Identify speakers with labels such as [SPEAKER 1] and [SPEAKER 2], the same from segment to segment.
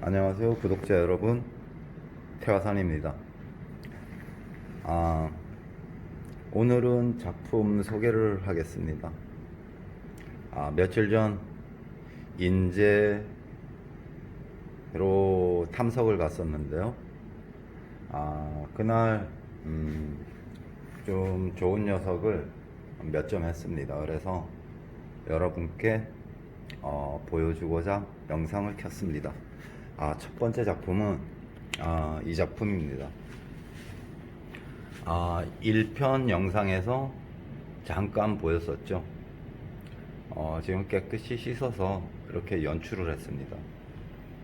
[SPEAKER 1] 안녕하세요 구독자 여러분. 태화산입니다. 아, 오늘은 작품 소개를 하겠습니다. 아, 며칠 전 인제로 탐석을 갔었는데요. 아, 그날 음, 좀 좋은 녀석을 몇 점 했습니다. 그래서 여러분께 어, 보여주고자 영상을 켰습니다. 아, 첫 번째 작품은 아, 이 작품입니다. 아, 1편 영상에서 잠깐 보였었죠. 어, 지금 깨끗이 씻어서 이렇게 연출을 했습니다.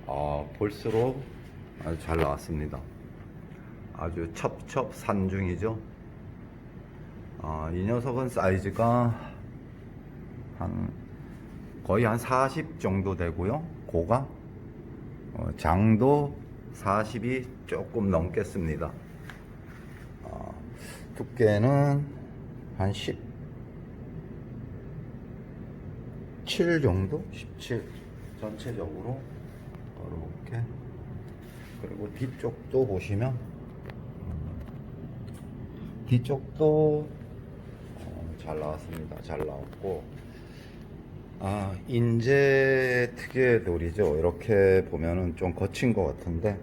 [SPEAKER 1] 어, 볼수록 아주 잘 나왔습니다. 아주 첩첩산중이죠. 아, 이 녀석은 사이즈가 한 거의 한 40 정도 되고요. 고가 어, 장도 40이 조금 넘겠습니다. 어, 두께는 한 17 정도? 17 전체적으로 이렇게 그리고 뒤쪽도 보시면 뒤쪽도 어, 잘 나왔습니다. 잘 나왔고 아, 인제 특유의 돌이죠. 이렇게 보면은 좀 거친 것 같은데,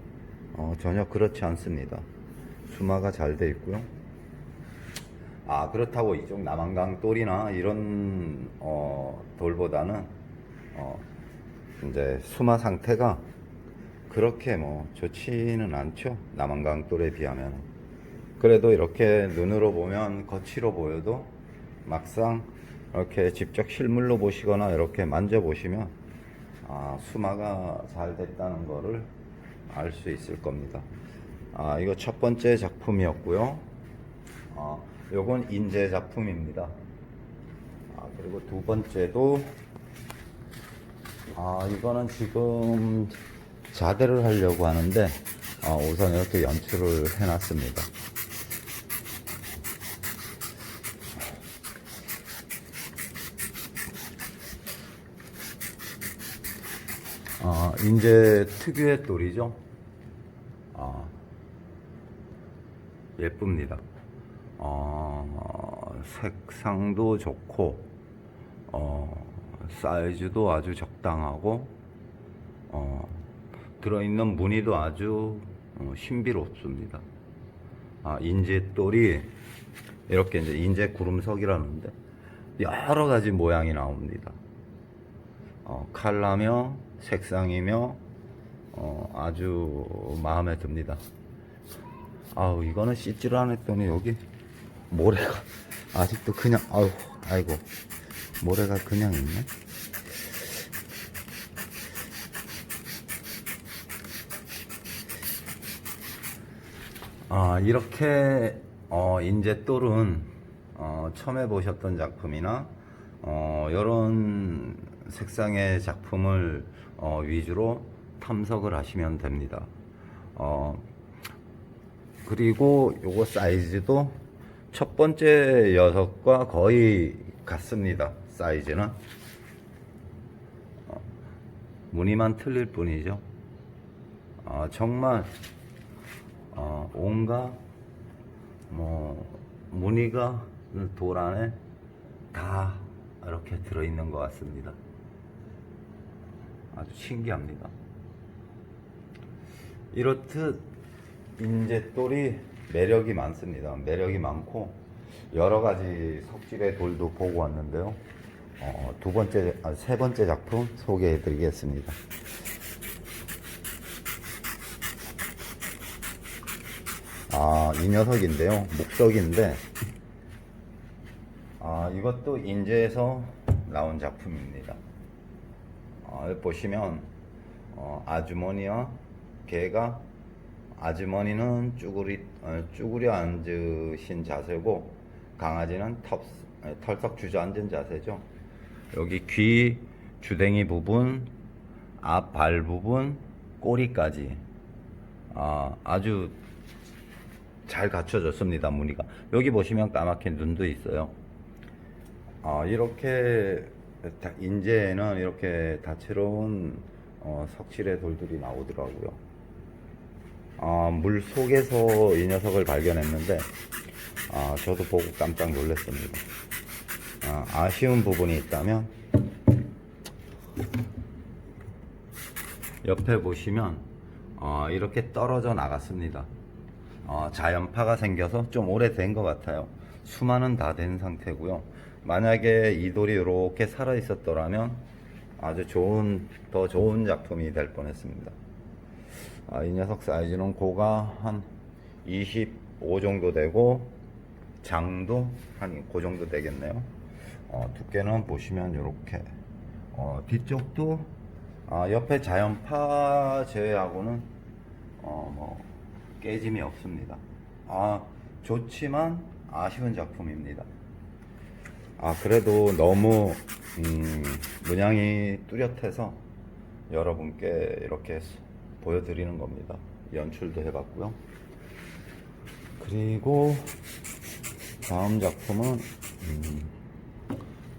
[SPEAKER 1] 어, 전혀 그렇지 않습니다. 수마가 잘 돼 있고요. 아, 그렇다고 이쪽 남한강 돌이나 이런, 어, 돌보다는, 어, 이제 수마 상태가 그렇게 뭐 좋지는 않죠. 남한강 돌에 비하면. 그래도 이렇게 눈으로 보면 거칠어 보여도 막상 이렇게 직접 실물로 보시거나 이렇게 만져보시면 아, 수마가 잘 됐다는 거를 알 수 있을 겁니다. 아, 이거 첫 번째 작품이었고요. 아, 요건 인제 작품입니다. 아, 그리고 두 번째도 아, 이거는 지금 자대를 하려고 하는데 아, 우선 이렇게 연출을 해놨습니다. 아, 인제 특유의 돌이죠. 아, 예쁩니다. 어, 색상도 좋고, 어, 사이즈도 아주 적당하고, 어, 들어있는 무늬도 아주 어, 신비롭습니다. 아, 인제돌이 이렇게 이제 인제 구름석이라는데 여러 가지 모양이 나옵니다. 어, 칼라며 색상이며 어, 아주 마음에 듭니다. 아우 이거는 씻지를 않았더니 여기 모래가 아직도 그냥 아우 아이고 모래가 그냥 있네. 아 이렇게 어, 인제돌은 어, 처음 해보셨던 작품이나 어, 이런 색상의 작품을 어, 위주로 탐색을 하시면 됩니다. 어, 그리고 요거 사이즈도 첫 번째 녀석과 거의 같습니다. 사이즈는 어, 무늬만 틀릴 뿐이죠. 어, 정말 어, 온갖 뭐 무늬가 돌 안에 다 이렇게 들어있는 것 같습니다. 아주 신기합니다. 이렇듯 인제돌이 매력이 많습니다. 매력이 많고 여러 가지 석질의 돌도 보고 왔는데요. 어, 두 번째, 아, 세 번째 작품 소개해 드리겠습니다. 아, 이 녀석인데요. 목석인데, 아, 이것도 인제에서 나온 작품입니다. 어, 보시면, 어, 아주머니와 개가, 아주머니는 쭈그리, 어, 쭈그려 앉으신 자세고, 강아지는 텁, 아니, 털썩 주저앉은 자세죠. 여기 귀, 주댕이 부분, 앞 발 부분, 꼬리까지, 아, 아주 잘 갖춰졌습니다 무늬가. 여기 보시면 까맣게 눈도 있어요. 아, 이렇게 다- 인제에는 이렇게 다채로운 어, 석실의 돌들이 나오더라고요. 아, 물 속에서 이 녀석을 발견했는데, 아, 저도 보고 깜짝 놀랐습니다. 아, 아쉬운 부분이 있다면, 옆에 보시면, 어, 이렇게 떨어져 나갔습니다. 어, 자연파가 생겨서 좀 오래된 것 같아요. 수만은 다 된 상태고요. 만약에 이 돌이 이렇게 살아 있었더라면 아주 좋은 더 좋은 작품이 될 뻔했습니다. 아, 이 녀석 사이즈는 고가 한 25 정도 되고 장도 한 그 정도 되겠네요. 어, 두께는 보시면 이렇게 어, 뒤쪽도 아, 옆에 자연파 제외하고는 어, 뭐 깨짐이 없습니다. 아 좋지만 아쉬운 작품입니다. 아 그래도 너무 음, 문양이 뚜렷해서 여러분께 이렇게 보여드리는 겁니다. 연출도 해봤고요. 그리고 다음 작품은 음,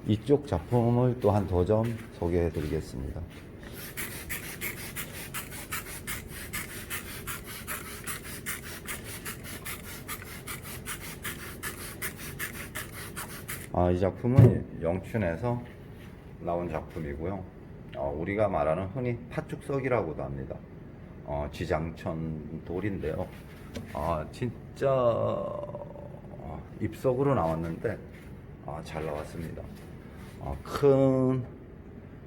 [SPEAKER 1] 이쪽 작품을 또한두점 소개해드리겠습니다. 아, 이 작품은 영춘에서 나온 작품이고요. 어, 우리가 말하는 흔히 팥죽석이라고도 합니다. 어, 지장천 돌인데요. 아, 진짜 어, 입석으로 나왔는데 아, 잘 나왔습니다. 어, 큰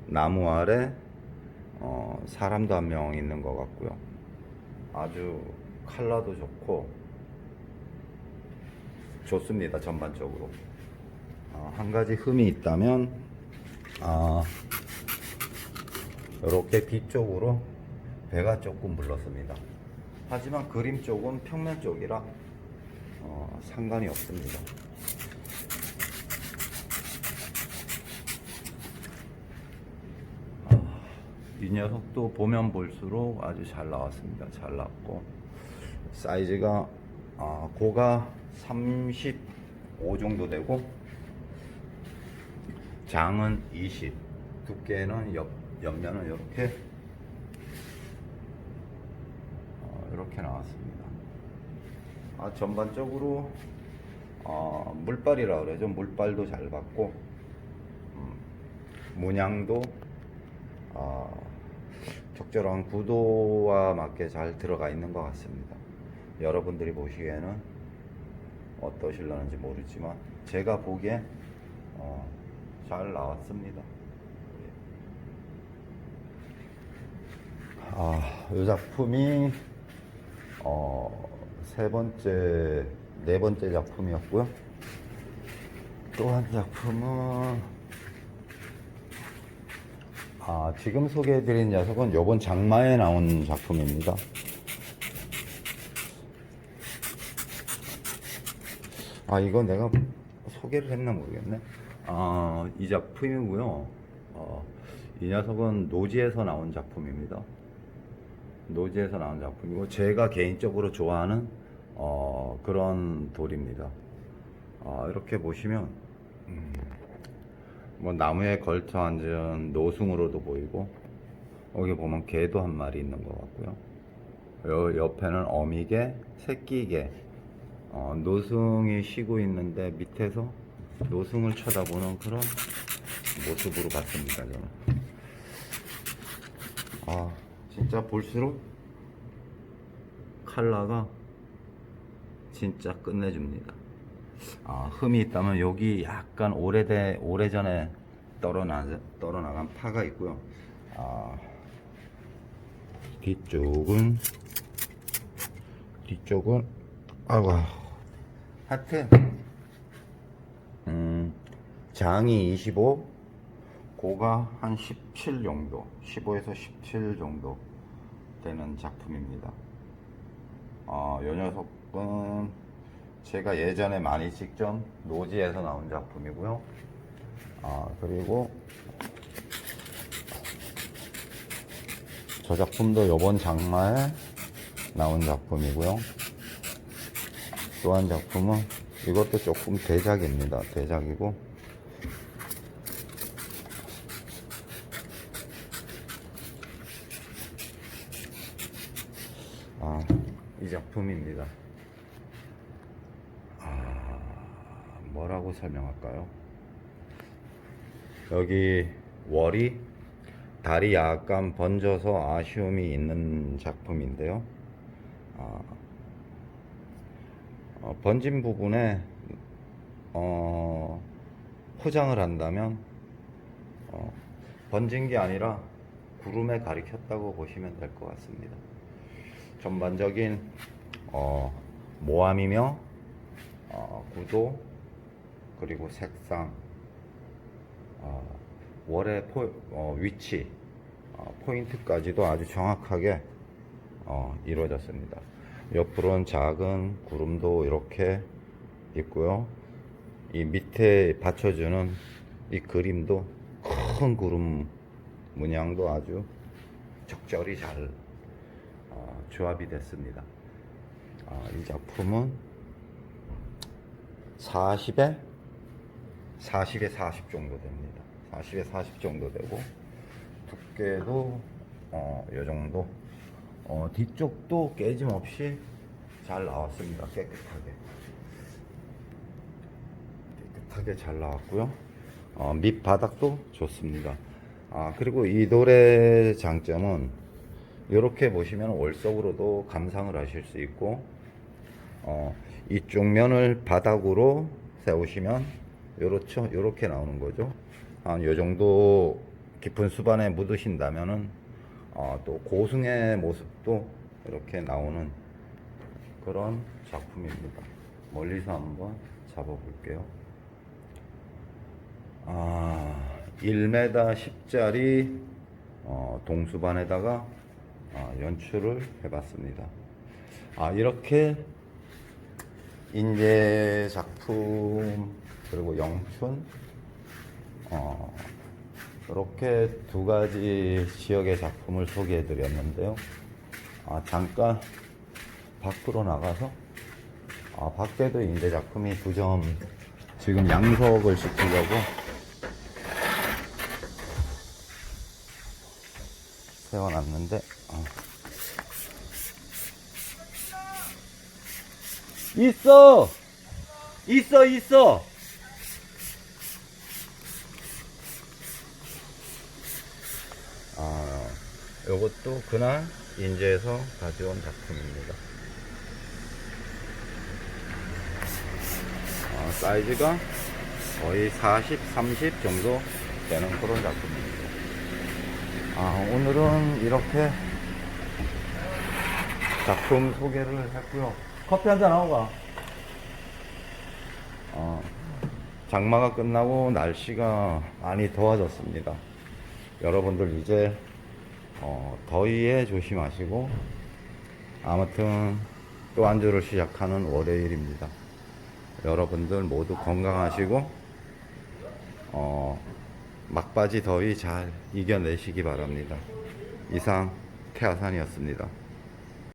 [SPEAKER 1] 나무 아래 어, 사람도 한 명 있는 것 같고요. 아주 컬러도 좋고 좋습니다. 전반적으로. 어, 한 가지 흠이 있다면 아, 이렇게 뒤쪽으로 배가 조금 물렀습니다. 하지만 그림 쪽은 평면 쪽이라 어, 상관이 없습니다. 아, 이 녀석도 보면 볼수록 아주 잘 나왔습니다. 잘 나왔고 사이즈가 아, 고가 35 정도 되고 장은 20 두께는 옆, 옆면은 이렇게 어, 이렇게 나왔습니다. 아, 전반적으로 어, 물빨이라 그러죠. 물빨도 잘 받고 음, 문양도 어, 적절한 구도와 맞게 잘 들어가 있는 것 같습니다. 여러분들이 보시기에는 어떠실려는지 모르지만 제가 보기엔 어, 잘 나왔습니다. 아, 이 작품이 어, 세 번째, 네 번째 작품이었고요. 또 한 작품은 아, 지금 소개해드린 녀석은 요번 장마에 나온 작품입니다. 아, 이거 내가 소개를 했나 모르겠네. 아, 이 작품이고요. 어, 이 녀석은 노지에서 나온 작품입니다. 노지에서 나온 작품이고, 제가 개인적으로 좋아하는 어, 그런 돌입니다. 아, 이렇게 보시면, 음, 뭐 나무에 걸쳐 앉은 노승으로도 보이고, 여기 보면 개도 한 마리 있는 것 같고요. 요 옆에는 어미개, 새끼개, 어, 노승이 쉬고 있는데 밑에서 노승을 쳐다보는 그런 모습으로 봤습니다, 저는. 아, 진짜 볼수록 컬러가 진짜 끝내줍니다. 아, 흠이 있다면 여기 약간 오래돼, 오래전에 떨어나, 떨어나간 파가 있고요. 아, 뒤쪽은, 뒤쪽은, 하여튼, 음, 장이 25, 고가 한 17 정도, 15에서 17 정도 되는 작품입니다. 어, 요 녀석은 제가 예전에 많이 찍던 노지에서 나온 작품이고요. 아, 그리고 저 작품도 요번 장마에 나온 작품이고요. 또한 작품은 이것도 조금 대작입니다. 대작이고 이 작품입니다. 아, 뭐라고 설명할까요? 여기 월이 달이 약간 번져서 아쉬움이 있는 작품인데요. 아, 어, 번진 부분에 어, 포장을 한다면 어, 번진 게 아니라 구름에 가리켰다고 보시면 될 것 같습니다. 전반적인 어, 모함이며 어, 구도 그리고 색상 어, 월의 포, 어, 위치 어, 포인트까지도 아주 정확하게 어, 이루어졌습니다. 옆으로는 작은 구름도 이렇게 있고요. 이 밑에 받쳐주는 이 그림도 큰 구름 문양도 아주 적절히 잘 어, 조합이 됐습니다. 아, 이 작품은 40에 40에 40 정도 됩니다. 40에 40 정도 되고 두께도 어, 요 정도. 어, 뒤쪽도 깨짐 없이 잘 나왔습니다. 깨끗하게. 깨끗하게 잘 나왔고요. 어, 밑바닥도 좋습니다. 아, 그리고 이 돌의 장점은 이렇게 보시면 월석으로도 감상을 하실 수 있고 어, 이쪽 면을 바닥으로 세우시면 요렇죠 요렇게 나오는 거죠. 한 요 정도 깊은 수반에 묻으신다면은 어, 또 고승의 모습도 이렇게 나오는 그런 작품입니다. 멀리서 한번 잡아 볼게요. 아 1m 10짜리 어, 동수반에다가 아, 연출을 해봤습니다. 아 이렇게 인재 작품 그리고 영춘 어, 이렇게 두 가지 지역의 작품을 소개해 드렸는데요. 아, 잠깐 밖으로 나가서 아, 밖에도 인재 작품이 두 점 지금 양석을 시키려고 세워놨는데 어. 있어. 있어 있어. 아 요것도 그날 인제에서 가져온 작품입니다. 어, 사이즈가 거의 40, 30 정도 되는 그런 작품입니다. 아, 오늘은 이렇게 작품 소개를 했고요. 커피 한 잔 하고 가. 어, 장마가 끝나고 날씨가 많이 더워졌습니다. 여러분들 이제 어, 더위에 조심하시고 아무튼 또 한 주를 시작하는 월요일입니다. 여러분들 모두 건강하시고 어, 막바지 더위 잘 이겨내시기 바랍니다. 이상 태아산이었습니다.